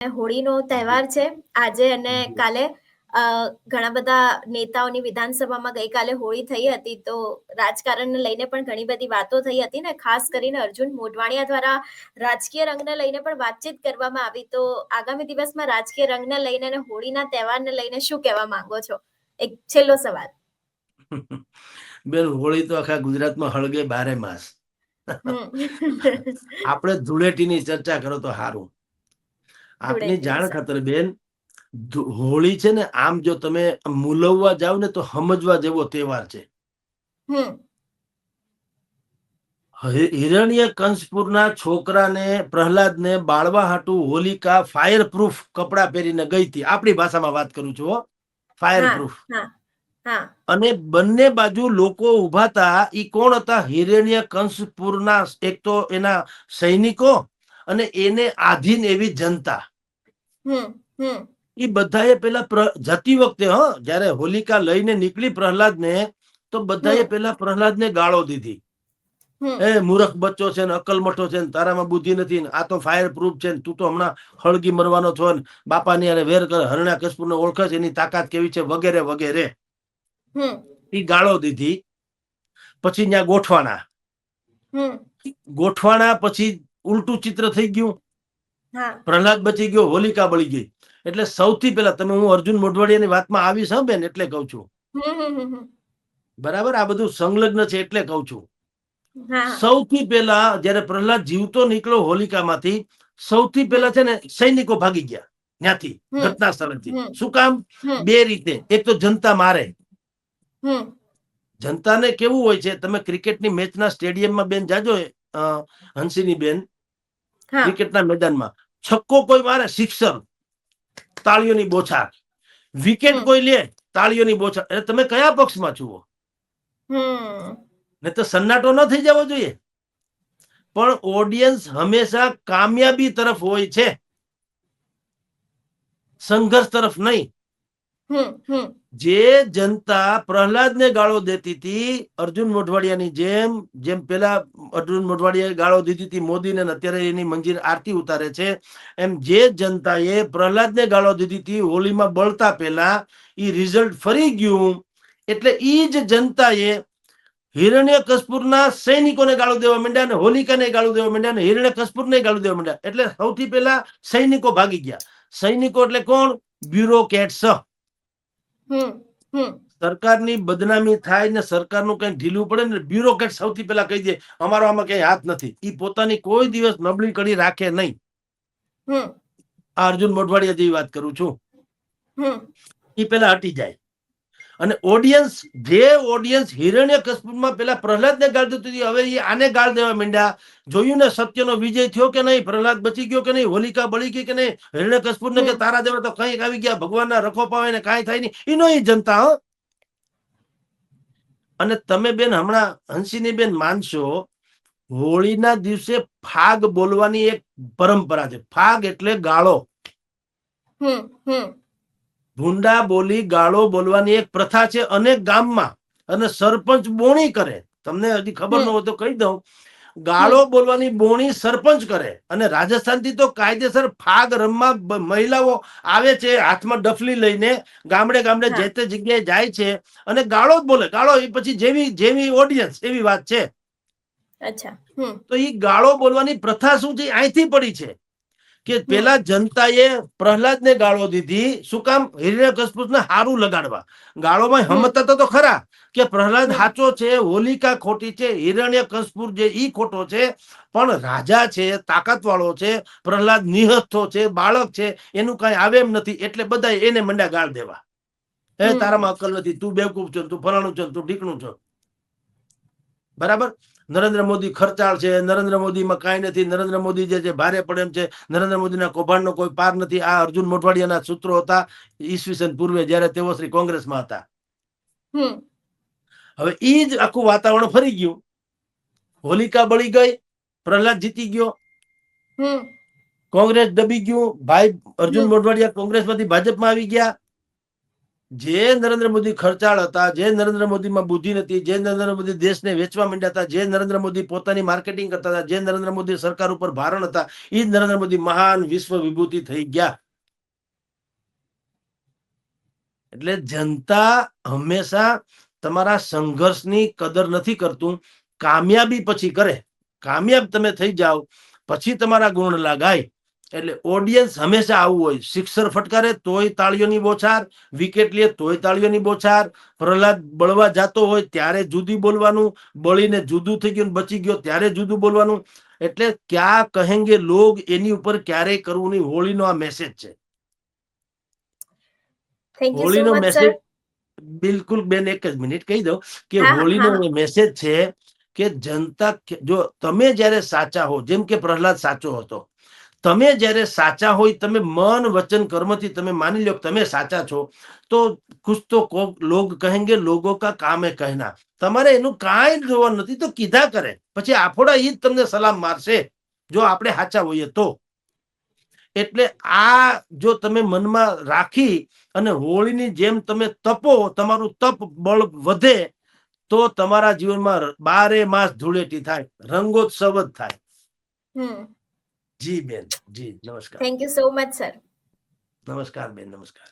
હોળીનો તહેવાર છે. આજે અને કાલે ઘણા બધા નેતાઓની વિધાનસભામાં ગઈકાલે હોળી થઈ હતી તો રાજકારણને લઈને પણ ઘણી બધી વાતો થઈ હતી ને ખાસ કરીને અર્જુન મોઢવાણિયા દ્વારા રાજકીય રંગને લઈને પણ વાતચીત કરવામાં આવી. તો આગામી દિવસમાં રાજકીય રંગને લઈને અને હોળીના તહેવારને લઈને શું કહેવા માંગો છો? એક છેલ્લો સવાલ. બેન હોળી તો આખા ગુજરાતમાં હળગે બારે માસ. આપણે ધૂળેટીની ચર્ચા કરો તો સારું આપની જાણ ખાતર બેન હોળી છે ને આમ જો તમે મૂલવવા જાવ ને તો સમજવા જેવો તહેવાર છે. હિરણ્ય કંસપુરના છોકરાને પ્રહલાદને બાળવા હાટુ હોલિકા ફાયર પ્રૂફ કપડા પહેરીને ગઈ હતી. આપણી ભાષામાં વાત કરું છું ફાયર હા. પ્રૂફ અને બંને બાજુ લોકો ઊભા હતા ઈ કોણ હતા? હિરણ્ય કંસપુરના એક તો એના સૈનિકો અને એને આધીન એવી જનતા. એ બધાએ પેલા જતી વખતે હ જયારે હોલિકા લઈને નીકળી પ્રહલાદ ને તો બધાએ પેલા પ્રહલાદ ને ગાળો દીધી. એ મૂર્ખ બચ્ચો છે ને અકલ મઠો છે ને તારામાં બુદ્ધિ નથી ને આ તો ફાયર પ્રૂફ છે ને તું તો હમણાં હળગી મરવાનો છો ને બાપાની અરે વેર કર હરણા કસપુરને ઓળખે છે એની તાકાત કેવી છે વગેરે વગેરે. એ ગાળો દીધી. પછી ત્યાં ગોઠવાણા ગોઠવાણા પછી ઉલટું ચિત્ર થઈ ગયું. પ્રહલાદ બચી ગયો હોલિકા બળી ગઈ. એટલે સૌથી પહેલા તમે હું અર્જુન મોઢવાડિયાની વાતમાં આવીશ હા બેન એટલે કહું છું. બરાબર? આ બધું સંલગ્ન છે એટલે કહું છું. સૌથી પહેલા જયારે પ્રહલાદ જીવતો નીકળ્યો હોલિકામાંથી સૌથી પહેલા છે ને સૈનિકો ભાગી ગયા ત્યાંથી ઘટના સ્થળેથી. શું કામ? બે રીતે. એક તો જનતા મારે. જનતાને કેવું હોય છે? તમે ક્રિકેટની મેચના સ્ટેડિયમમાં બેન જાજો હંસીની બેન. ક્રિકેટના મેદાનમાં છક્કો કોઈ મારે સિક્સર તાળીઓની બોછાર. વિકેટ કોઈ લે તાળીઓની બોછાર. એટલે તમે કયા પક્ષમાં છુઓ ને તો સન્નાટો ન થઈ જવો જોઈએ. પણ ઓડિયન્સ હંમેશા કામયાબી તરફ હોય છે. સંઘર્ષ તરફ નહીં. જે જનતા પ્રહલાદને ગાળો દેતી હતી, અર્જુન મોઢવાડિયાની જેમ જેમ પેલા અર્જુન મોઢવાડિયાએ ગાળો દીધી હતી મોદીને અત્યારે એની મંજીર આરતી ઉતારે છે, એમ જે જનતાએ પ્રહલાદને ગાળો દીધી હતી, હોલીમાં બળતા પહેલા એ રિઝલ્ટ ફરી ગયું, એટલે એ જ જનતાએ હિરણ્ય કસ્પુરના સૈનિકોને ગાળો દેવા માંડ્યા અને હોલિકાને ગાળો દેવા માંડ્યા અને હિરણ્ય કસ્પુરને ગાળો દેવા માંડ્યા, એટલે સૌથી પહેલા સૈનિકો ભાગી ગયા. સૈનિકો એટલે કોણ? હમ સરકારની બદનામી થાય ને સરકારનું કઈ ઢીલું પડે ને બ્યુરોક્રેટ સૌથી પહેલા કહી દે અમારો આમાં કઈ હાથ નથી. એ પોતાની કોઈ દિવસ નબળી કરી રાખે નહીં. હમ. આ અર્જુન મોઢવાડિયા જેવી વાત કરું છું. હમ. એ પેલા હટી જાય. અને ઓડિયન્સ જે ઓડિયન્સ હિરણ્ય કશ્મીરમાં પેલા પ્રહલાદને ગાળ દેતી હતી હવે એ આને ગાળ દેવા માંડ્યા. જોયું ને સત્યનો વિજય થયો કે નહીં? પ્રહલાદ બચી ગયો કે નહીં? હોલિકા બળી ગઈ કે નહીં? હિરણ્ય કસ્પુરને કે તારા દેવા તો કંઈક આવી ગયા ભગવાનના રખો પાવે ને કાંઈ થાય નહીં. એનો એ જનતા હો. અને તમે બેન હમણાં હંસીની બેન માનશો હોળીના દિવસે ફાગ બોલવાની એક પરંપરા છે. ફાગ એટલે ગાળો. હમ હમ. ભૂંડા બોલી ગાળો બોલવાની એક પ્રથા છે અનેક ગામમાં. અને સરપંચ બોણી કરે. તમને હજી ખબર ન હોય તો કહી દઉં. ગાળો બોલવાની બોણી સરપંચ કરે. અને રાજસ્થાનથી તો કાયદેસર ફાગ રમવા મહિલાઓ આવે છે હાથમાં ડફલી લઈને ગામડે ગામડે જે તે જગ્યાએ જાય છે અને ગાળો જ બોલે. ગાળો એ પછી જેવી જેવી ઓડિયન્સ એવી વાત છે. અચ્છા. તો એ ગાળો બોલવાની પ્રથા શું છે? અહીંથી પડી છે. કે પેલા જનતાએ પ્રહલાદને ગાળો દીધી. શું કામ? હિરણ્યકશ્યપને હારું લગાડવા. ગાળોમાં હમ. હમતા તો ખરા કે પ્રહલાદ સાચો છે હોલિકા ખોટી છે હિરણ્યકશ્યપુ જે ઈ ખોટો છે પણ રાજા છે તાકાત વાળો છે પ્રહલાદ નિહસ્તો છે બાળક છે એનું કઈ આવે એમ નથી. એટલે બધા એને મંડ્યા ગાળ દેવા. એ હમ. તારામાં અક્કલ નથી. તું બેવકૂફ છો તું ફલાણું છો તું ઢીકણું છો. બરાબર? નરેન્દ્ર મોદી ખર્ચાળ છે નરેન્દ્ર મોદીમાં કાંઈ નથી નરેન્દ્ર મોદી જે છે ભારે પડે એમ છે નરેન્દ્ર મોદીના કૌભાંડનો કોઈ પાર નથી. આ અર્જુન મોઢવાડિયાના સૂત્રો હતા ઈસવીસન પૂર્વે જ્યારે તેઓ શ્રી કોંગ્રેસમાં હતા. હમ. હવે ઈ જ આખું વાતાવરણ ફરી ગયું. હોલિકા બળી ગઈ પ્રહલાદ જીતી ગયો. હમ. કોંગ્રેસ દબી ગયું. ભાઈ અર્જુન. મોઢવાડિયા કોંગ્રેસમાંથી ભાજપમાં આવી ગયા. જે નરેન્દ્ર મોદી ખર્ચાળ હતા, જે નરેન્દ્ર મોદીમાં બુદ્ધિ નથી જે નરેન્દ્ર મોદી દેશને વેચવા માંડ્યા હતા, જે નરેન્દ્ર મોદી પોતાની માર્કેટિંગ કરતા હતા, જે નરેન્દ્ર મોદી સરકાર ઉપર ભારણ હતા એ જ નરેન્દ્ર મોદી મહાન વિશ્વ વિભૂતિ થઈ ગયા. એટલે જનતા હંમેશા તમારા સંઘર્ષની કદર નથી કરતું, કામયાબી પછી કરે. કામયાબ તમે થઈ જાઓ, પછી તમારા ગુણ લગાય. એટલે ઓડિયન્સ હંમેશા આવું હોય. સિક્સર ફટકારે તોય તાળીઓની બોછાર વિકેટ લે તોય તાળીઓની બોછાર પ્રહલાદ બળવા જાતો હોય ત્યારે જુદી બોલવાનું બળીને જુદું થઈ ગયું બચી ગયો ત્યારે જુદું બોલવાનું. એટલે ક્યાં કહેંગે લોગ એની ઉપર ક્યારેય કરવું નહીં. હોળીનો આ મેસેજ છે. હોળીનો મેસેજ બિલકુલ બેન એક જ મિનિટ કહી દઉં કે હોળીનો મેસેજ છે કે જનતા જો તમે જ્યારે સાચા હો જેમ કે પ્રહલાદ સાચો હતો તમે જ્યારે સાચા હોય, તમે મન, વચન, કર્મથી તમે માની લો તમે સાચા છો, તો કુછ તો લોગ કહેંગે, લોગો કા કામ કહેના. તમારે એનું કાંઈ જોવા નથી, તો કીધા કરે. પછી આફોડા ઈ જ તમને સલામ મારશે, જો આપણે સાચા હોઈએ તો. એટલે આ જો તમે મનમાં રાખી અને હોળીની જેમ તમે તપો, તમારું તપ બળ વધે, તો તમારા જીવનમાં બારે માસ ધૂળેટી થાય, રંગોત્સવ જ થાય. હમ. જી બેન જી નમસ્કાર. Thank you so much sir નમસ્કાર બેન નમસ્કાર.